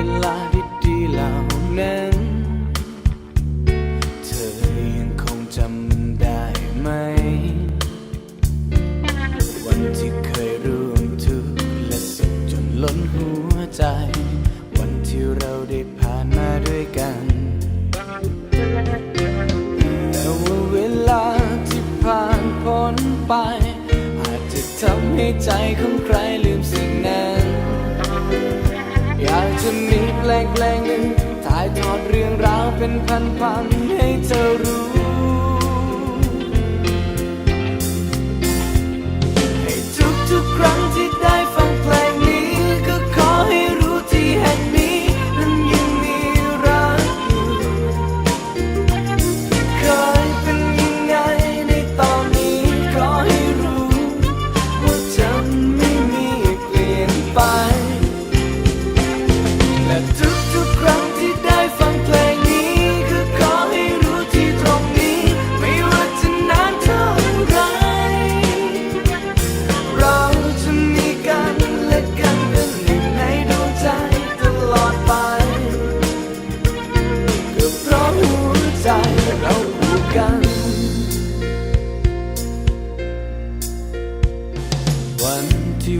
วลาดีๆเหล่านั้น เธอยังคงจำมันได้ไหม วันที่เคยร่วมทุกและสุขจนล้นหัวใจ วันที่เราได้ผ่านมาด้วยกัน แต่ว่าเวลาที่ผ่านพ้นไป อาจจะทำให้ใจของใครลืมสิ่งนั้น อยากจะมีเพลงเพลงหนึ่งถ่ายทอดเรื่องราวเป็นพันๆให้เธอรู้